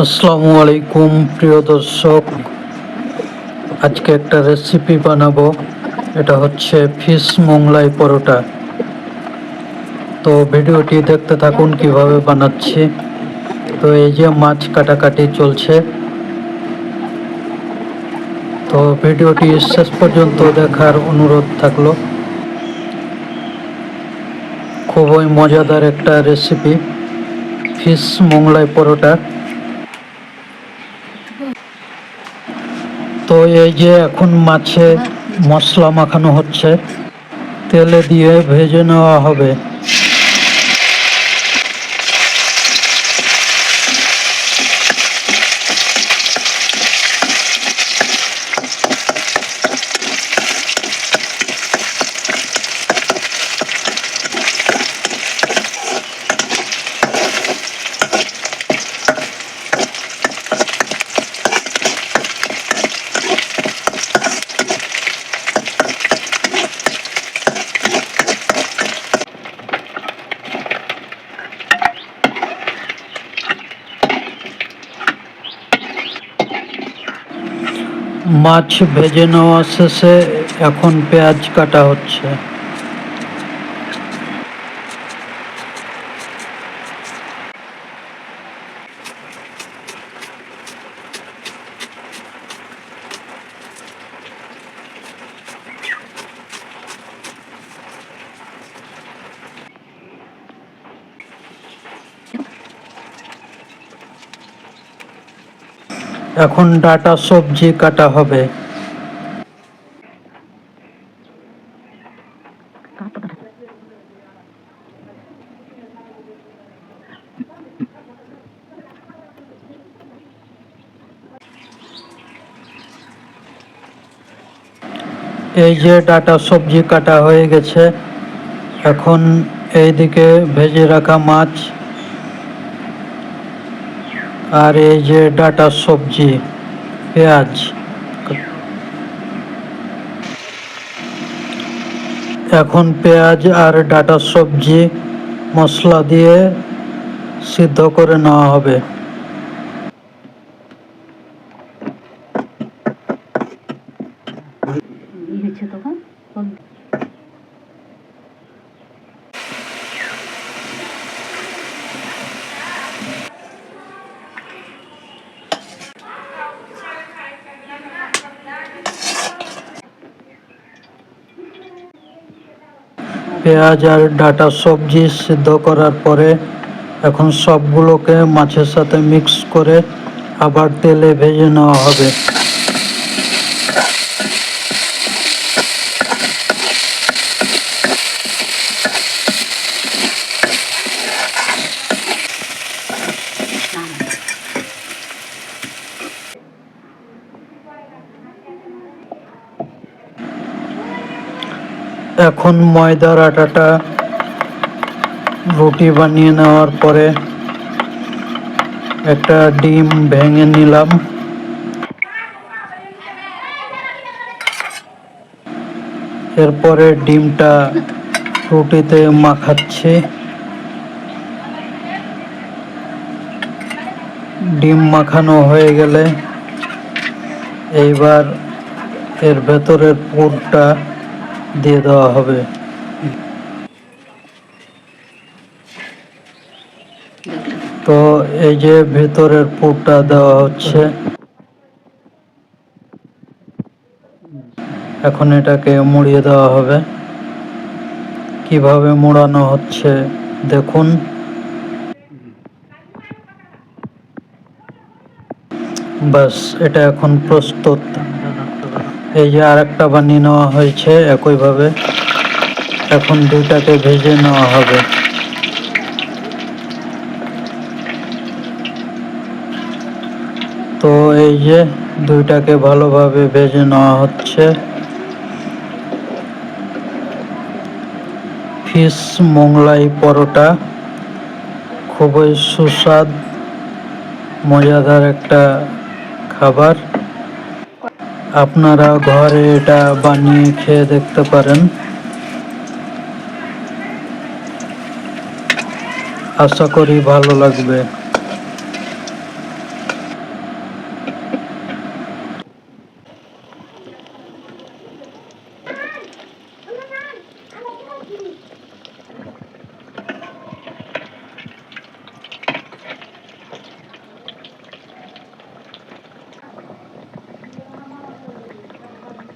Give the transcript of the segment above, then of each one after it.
আসসালামু আলাইকুম, প্রিয় দর্শক। আজকে একটা রেসিপি বানাবো। এটা হচ্ছে ফিশ মোংলাই পরোটা। তো ভিডিওটি দেখতে থাকুন কীভাবে বানাচ্ছি। তো এই যে মাছ কাটাকাটি চলছে। তো ভিডিওটি শেষ পর্যন্ত দেখার অনুরোধ থাকল। খুবই মজাদার একটা রেসিপি ফিশ মোংলাই পরোটা। এই যে এখন মাছে মশলা মাখানো হচ্ছে। তেলে দিয়ে ভেজে নেওয়া হবে। মাছ ভেজে নেওয়া শেষে এখন পেঁয়াজ কাটা হচ্ছে। এখন ডাটা সবজি কাটা হবে। এই যে ডাটা সবজি কাটা হয়ে গেছে, এখন এইদিকে ভেজে রাখা মাছ। আর এই যে ডাটা সবজি, পেঁয়াজ। এখন পেঁয়াজ আর ডাটা সবজি মশলা দিয়ে সিদ্ধ করে নেওয়া হবে। তখন। পেঁয়াজ আর ডাটা সবজি সিদ্ধ করার পরে এখন সবগুলোকে মাছের সাথে মিক্স করে আবার তেলে ভেজে নেওয়া হবে। এখন ময়দার আটাটা রুটি বানিয়ে নেওয়ার পরে একটা ডিম ভেঙে নিলাম। এরপরে ডিমটা রুটিতে মাখাচ্ছি। ডিম মাখানো হয়ে গেলে এইবার এর ভেতরের পুরটা দিয়ে দেওয়া হবে। তো এই যে ভেতরের পুরটা দেওয়া হচ্ছে। এখন এটাকে মুড়িয়ে দেওয়া হবে। কীভাবে মোড়ানো হচ্ছে দেখুন। বাস এটা এখন প্রস্তুত। এই যে আর একটা বানিয়ে নেওয়া হয়েছে একইভাবে এখন দুইটাকে ভেজে নেওয়া হবে। তো এই যে দুইটাকে ভালোভাবে ভেজে নেওয়া হচ্ছে। ফিশ মোংলাই পরোটা খুবই সুস্বাদ, মজাদার একটা খাবার। আপনারা ঘরে এটা বানিয়ে খেয়ে দেখতে পারেন। আশা করি ভালো লাগবে।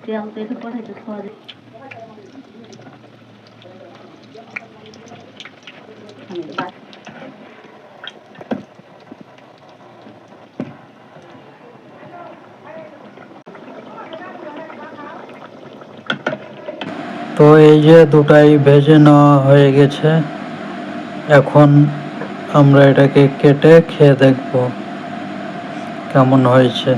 তেল তো এটা পাঠাইতে খাওয়া যায় তো এই যে দুটাই ভেজে নেওয়া হয়ে গেছে, এখন আমরা এটাকে কেটে খেয়ে দেখব কেমন হয়েছে।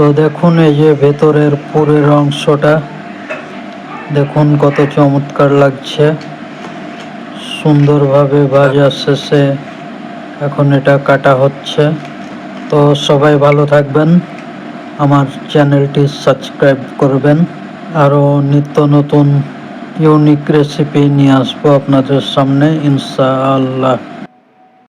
তো দেখুন এই যে ভেতরের পুরের অংশটা। দেখুন কত চমৎকার লাগছে। সুন্দরভাবে বাজার শেষে এখন এটা কাটা হচ্ছে। তো সবাই ভালো থাকবেন। আমার চ্যানেলটি সাবস্ক্রাইব করবেন। আরও নিত্য নতুন ইউনিক রেসিপি নিয়ে আসব আপনাদের সামনে, ইনশাআল্লাহ।